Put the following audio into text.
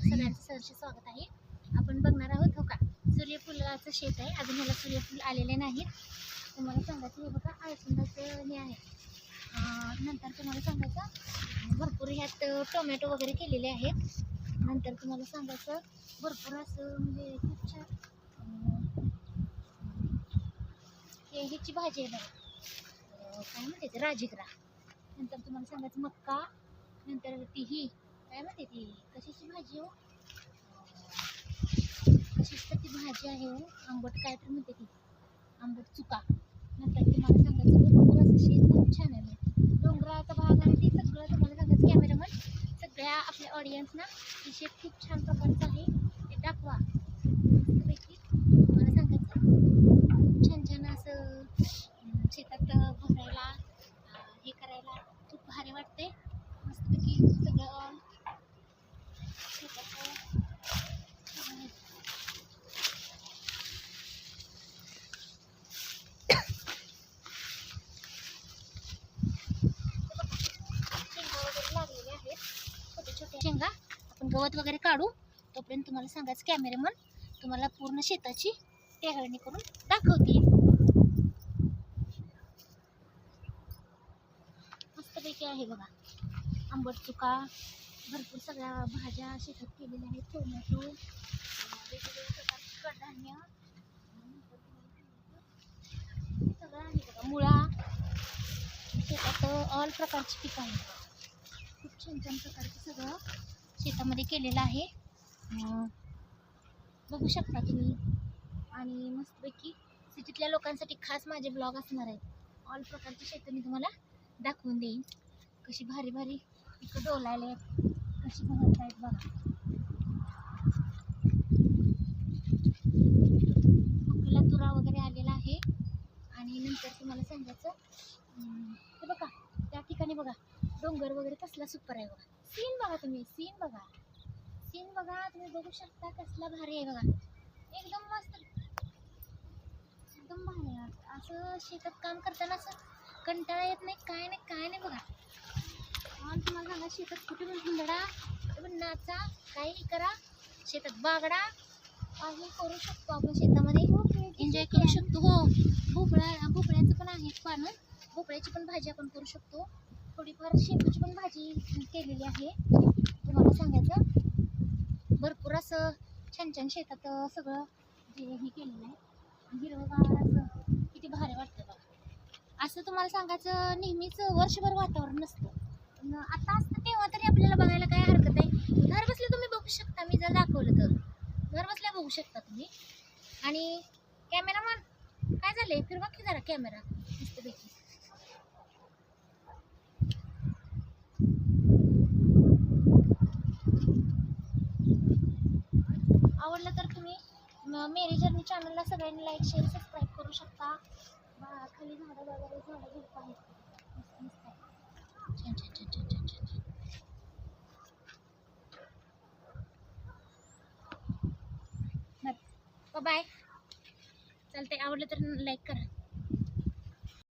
सगळ्यांचं सरचे स्वागत आहे. आपण बघणार आहोत हो का? सूर्यफुलाचं शेत आहे. अजून ह्याला सूर्यफूल आलेले नाहीत. तुम्हाला सांगायचं हे बघा आळसुंदाचं हे आहे. नंतर तुम्हाला सांगायचं भरपूर ह्यात टोमॅटो वगैरे केलेले आहेत. नंतर तुम्हाला सांगायचं भरपूर असं म्हणजे खूप छान ह्याची भाजी आहे बघा. काय म्हणते ते नंतर तुम्हाला सांगायचं मक्का. नंतर ती ही काय म्हणते ती कशाची भाजी हो कशीच तर ती भाजी आहे? हो आंबट काय तर म्हणते ती. आंबट चुका. नंतर मला सांगायचं भरपूर असं शेत खूप छान आहे. डोंगराचा भाग आहे ते सगळं तुम्हाला सांगायचं. कॅमेरामन सगळ्या आपल्या ऑडियन्सना ही शेत खूप छान प्रकारचं आहे. ते दाखवा. मस्तपैकी मला सांगायचं. खूप छान छान असं शेतात भरायला हे करायला खूप भारी वाटते मस्तपैकी सगळं शेतात अं, शेंगा वगैरे लागलेले आहेत छोटे छोटे शेंगा आपण गवत वगैरे काढू तोपर्यंत तुम्हाला सांगायचं कॅमेरामन तुम्हाला पूर्ण शेताची टेहळणी करून दाखवते. मस्तपैकी आहे बघा. आंबट चुका भरपूर सगळ्या भाज्या शेतात केलेल्या आहेत टोमॅटो वेगवेगळ्या कडधान्य सगळं आहे बघा. मुळा शेतात ऑल प्रकारची पिकं आहेत. खूप छान छान प्रकारचं शेतामध्ये केलेलं आहे. बघू शकता तुम्ही. आणि मस्तपैकी सिटीतल्या लोकांसाठी खास माझे ब्लॉग असणार आहेत. ऑल प्रकारची शेतं मी तुम्हाला दाखवून देईन. कशी भारी भारी पिकं डोलायला आहेत. कशी बनवत आहेत बघा. मक्याला तुरा वगैरे आलेला आहे. आणि नंतर तुम्हाला सांगायचं हे बघा त्या ठिकाणी बघा डोंगर वगैरे कसला सुपर आहे बघा. सीन बघा तुम्ही सीन बघा. सीन बघा तुम्ही बघू शकता कसला भारी आहे बघा. एकदम मस्त. एकदम भारी आहे. असं शेतात काम करताना असं कंटाळा येत नाही काय नाही काय नाही बघा. आणि तुम्हाला सांगा शेतात कुठे पण हिंदडा कुठे पण नाचा काही करा शेतात बागडा काही करू शकतो आपण शेतामध्ये. एन्जॉय करू शकतो. हो भोपळा भोपळ्याचं पण आहे पानं. भोपळ्याची पण भाजी आपण करू शकतो. थोडीफार शेपूची पण भाजी केलेली आहे. तुम्हाला सांगायचं भरपूर असं छान छान शेतात सगळं जे हे केलेलं आहे. हिरवगार असं किती भारी वाटतं बघा. असं तुम्हाला सांगायचं नेहमीच वर्षभर वातावरण नसतं. पण आता असतं तेव्हा तरी आपल्याला बघायला काय हरकत आहे घर बसल्या तुम्ही बघू शकता मी जर दाखवलं तर. घर बसल्या बघू शकता तुम्ही. आणि कॅमेरामन काय झालंय? फिरवा की जरा कॅमेरा मस्तपैकी आवडलं तर तुम्ही म- मेरी जर्नी चॅनलला सगळ्यांनी लाईक शेअर सबस्क्राईब करू शकता. खाली झाडं वगैरे झाडं झुडप आहेत. बाय चालते आवडलं तर लाईक करा.